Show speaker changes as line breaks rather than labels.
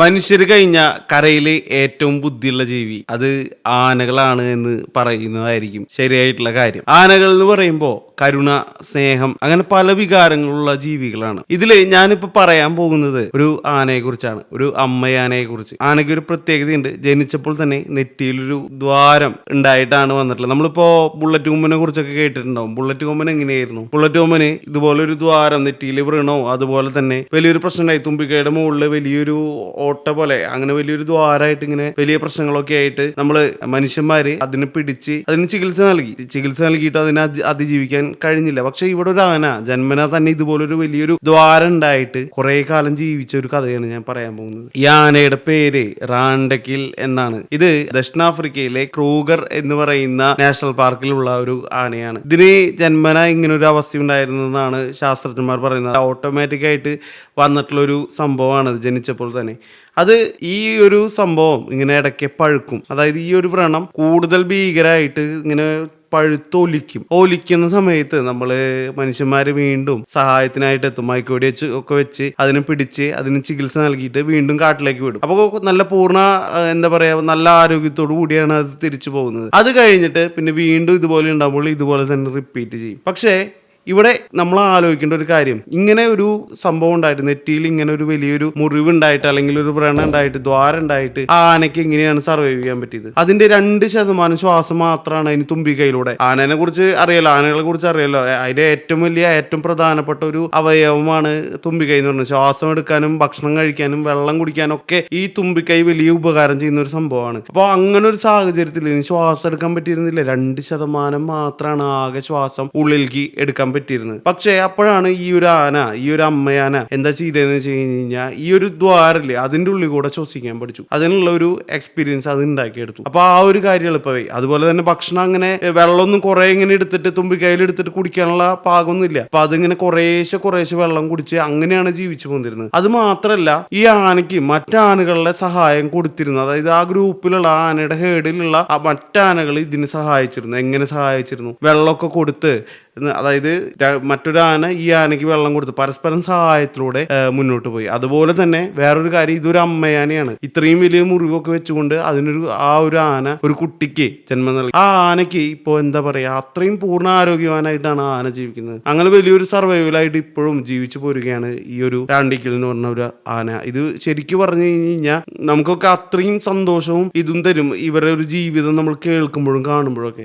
മനുഷ്യർ കഴിഞ്ഞ കരയിലെ ഏറ്റവും ബുദ്ധിയുള്ള ജീവി അത് ആനകളാണ് എന്ന് പറയുന്നതായിരിക്കും ശരിയായിട്ടുള്ള കാര്യം. ആനകൾ എന്ന് പറയുമ്പോൾ കരുണ സ്നേഹം അങ്ങനെ പല വികാരങ്ങളുള്ള ജീവികളാണ്. ഇതിൽ ഞാനിപ്പോ പറയാൻ പോകുന്നത് ഒരു ആനയെ കുറിച്ചാണ് ഒരു അമ്മയാനയെ കുറിച്ച്. ആനയ്ക്ക് ഒരു പ്രത്യേകതയുണ്ട്. ജനിച്ചപ്പോൾ തന്നെ നെറ്റിയിലൊരു ദ്വാരം ഉണ്ടായിട്ടാണ് വന്നിട്ടുള്ളത്. നമ്മളിപ്പോ ബുള്ളറ്റ് കൊമ്പനെ കുറിച്ചൊക്കെ കേട്ടിട്ടുണ്ടാവും. ബുള്ളറ്റ് കൊമ്പൻ എങ്ങനെയായിരുന്നു? ബുള്ളറ്റ് കൊമ്പന് ഇതുപോലെ ഒരു ദ്വാരം നെറ്റിയിൽ വീണോ? അതുപോലെ തന്നെ വലിയൊരു പ്രശ്നം ഉണ്ടായി. തുമ്പിക്കയുടെ മുകളിൽ വലിയൊരു ഓട്ട പോലെ അങ്ങനെ വലിയൊരു ദ്വാരമായിട്ട് ഇങ്ങനെ വലിയ പ്രശ്നങ്ങളൊക്കെ ആയിട്ട് നമ്മൾ മനുഷ്യന്മാര് അതിനെ പിടിച്ച് അതിന് ചികിത്സ നൽകി. ചികിത്സ നൽകിയിട്ട് അതിനെ അതിജീവിക്കാൻ കഴിഞ്ഞില്ല. പക്ഷെ ഇവിടെ ഒരു ആന ജന്മന തന്നെ ഇതുപോലൊരു വലിയൊരു ദ്വാരം ഉണ്ടായിട്ട് കുറെ കാലം ജീവിച്ച ഒരു കഥയാണ് ഞാൻ പറയാൻ പോകുന്നത്. ഈ ആനയുടെ പേര് റാണ്ടക്കിൽ എന്നാണ്. ഇത് ദക്ഷിണാഫ്രിക്കയിലെ ക്രൂഗർ എന്ന് പറയുന്ന നാഷണൽ പാർക്കിലുള്ള ഒരു ആനയാണ്. ഇതിന് ജന്മന ഇങ്ങനെ ഒരു അവസ്ഥ ഉണ്ടായിരുന്നെന്നാണ് ശാസ്ത്രജ്ഞന്മാർ പറയുന്നത്. ഓട്ടോമാറ്റിക് ആയിട്ട് വന്നിട്ടുള്ള ഒരു സംഭവമാണ് അത് ജനിച്ചപ്പോൾ തന്നെ. അത് ഈ ഒരു സംഭവം ഇങ്ങനെ ഇടയ്ക്ക് പഴുക്കും. അതായത് ഈ ഒരു വ്രണം കൂടുതൽ ഭീകരമായിട്ട് ഇങ്ങനെ പഴുത്തൊലിക്കും. ഒലിക്കുന്ന സമയത്ത് നമ്മൾ മനുഷ്യന്മാര് വീണ്ടും സഹായത്തിനായിട്ട് എത്തും. മൈക്കോടി വെച്ച് ഒക്കെ വെച്ച് അതിനെ പിടിച്ച് അതിന് ചികിത്സ നൽകിയിട്ട് വീണ്ടും കാട്ടിലേക്ക് വിടും. അപ്പോൾ നല്ല പൂർണ എന്താ പറയാ നല്ല ആരോഗ്യത്തോടു കൂടിയാണ് അത് തിരിച്ചു പോകുന്നത്. അത് കഴിഞ്ഞിട്ട് പിന്നെ വീണ്ടും ഇതുപോലെ ഉണ്ടാകുമ്പോൾ ഇതുപോലെ തന്നെ റിപ്പീറ്റ് ചെയ്യും. പക്ഷേ ഇവിടെ നമ്മൾ ആലോചിക്കേണ്ട ഒരു കാര്യം. ഇങ്ങനെ ഒരു സംഭവം ഉണ്ടായിട്ട് നെറ്റിയിൽ ഇങ്ങനെ ഒരു വലിയൊരു മുറിവ് ഉണ്ടായിട്ട് അല്ലെങ്കിൽ ഒരു വ്രണ ഉണ്ടായിട്ട് ദ്വാരം ഉണ്ടായിട്ട് ആ ആനയ്ക്ക് എങ്ങനെയാണ് സർവൈവ് ചെയ്യാൻ പറ്റിയത്? അതിന്റെ രണ്ട് ശതമാനം ശ്വാസം മാത്രമാണ് അതിന് തുമ്പിക്കൈയിലൂടെ ആനനെ കുറിച്ച് അറിയാലോ ആനകളെ കുറിച്ച് അറിയാലോ. അതിന്റെ ഏറ്റവും വലിയ ഏറ്റവും പ്രധാനപ്പെട്ട ഒരു അവയവമാണ് തുമ്പിക്കൈ എന്ന് പറയുന്നത്. ശ്വാസം എടുക്കാനും ഭക്ഷണം കഴിക്കാനും വെള്ളം കുടിക്കാനും ഒക്കെ ഈ തുമ്പിക്കൈ വലിയ ഉപകാരം ചെയ്യുന്ന ഒരു സംഭവമാണ്. അപ്പോൾ അങ്ങനെ ഒരു സാഹചര്യത്തിൽ ശ്വാസം എടുക്കാൻ പറ്റിയിരുന്നില്ല. രണ്ട് ശതമാനം മാത്രമാണ് ആകെ ശ്വാസം ഉള്ളിലേക്ക് എടുക്കാൻ പറ്റിയിരുന്നത് പക്ഷേ അപ്പോഴാണ് ഈ ഒരു ആന ഈ ഒരു അമ്മയാന എന്താ ചെയ്തതെന്ന് വെച്ച് കഴിഞ്ഞാൽ ഈ ഒരു ദ്വാരല്ലേ അതിന്റെ ഉള്ളിൽ കൂടെ ശ്വസിക്കാൻ പഠിച്ചു. അതിനുള്ള ഒരു എക്സ്പീരിയൻസ് അത് ഉണ്ടാക്കിയെടുത്തു. അപ്പൊ ആ ഒരു കാര്യം എളുപ്പമായി അതുപോലെ തന്നെ ഭക്ഷണം അങ്ങനെ വെള്ളമൊന്നും കുറെ ഇങ്ങനെ എടുത്തിട്ട് തുമ്പിക്കൈയിൽ എടുത്തിട്ട് കുടിക്കാനുള്ള പാകമൊന്നുമില്ല അപ്പൊ അതിങ്ങനെ കുറേശ്ശെ കുറേശ്ശെ വെള്ളം കുടിച്ച് അങ്ങനെയാണ് ജീവിച്ചു പോന്നിരുന്നത്. അത് മാത്രല്ല ഈ ആനയ്ക്ക് മറ്റാനകളുടെ സഹായം കൊടുത്തിരുന്നു. അതായത് ആ ഗ്രൂപ്പിലുള്ള ആനയുടെ ഹേഡിലുള്ള മറ്റാനകൾ ഇതിന് സഹായിച്ചിരുന്നു. എങ്ങനെ സഹായിച്ചിരുന്നു? വെള്ളമൊക്കെ കൊടുത്ത് അതായത് മറ്റൊരു ആന ഈ ആനയ്ക്ക് വെള്ളം കൊടുത്ത് പരസ്പരം സഹായത്തിലൂടെ മുന്നോട്ട് പോയി. അതുപോലെ തന്നെ വേറൊരു കാര്യം ഇതൊരു അമ്മയാനയാണ്. ഇത്രയും വലിയ മുറിവൊക്കെ വെച്ചുകൊണ്ട് അതിനൊരു ആ ഒരു ആന ഒരു കുട്ടിക്ക് ജന്മം നൽകി. ആ ആനയ്ക്ക് ഇപ്പോൾ എന്താ പറയാ അത്രയും പൂർണ ആരോഗ്യവാനായിട്ടാണ് ആന ജീവിക്കുന്നത്. അങ്ങനെ വലിയൊരു സർവൈവലായിട്ട് ഇപ്പോഴും ജീവിച്ചു പോരുകയാണ് ഈ ഒരു രാണ്ടിക്കൽ എന്ന് പറഞ്ഞ ഒരു ആന. ഇത് ശരിക്കും പറഞ്ഞു കഴിഞ്ഞാൽ നമുക്കൊക്കെ അത്രയും സന്തോഷവും ഇതും തരും. ഇവരുടെ ഒരു ജീവിതം നമ്മൾ കേൾക്കുമ്പോഴും കാണുമ്പോഴൊക്കെ.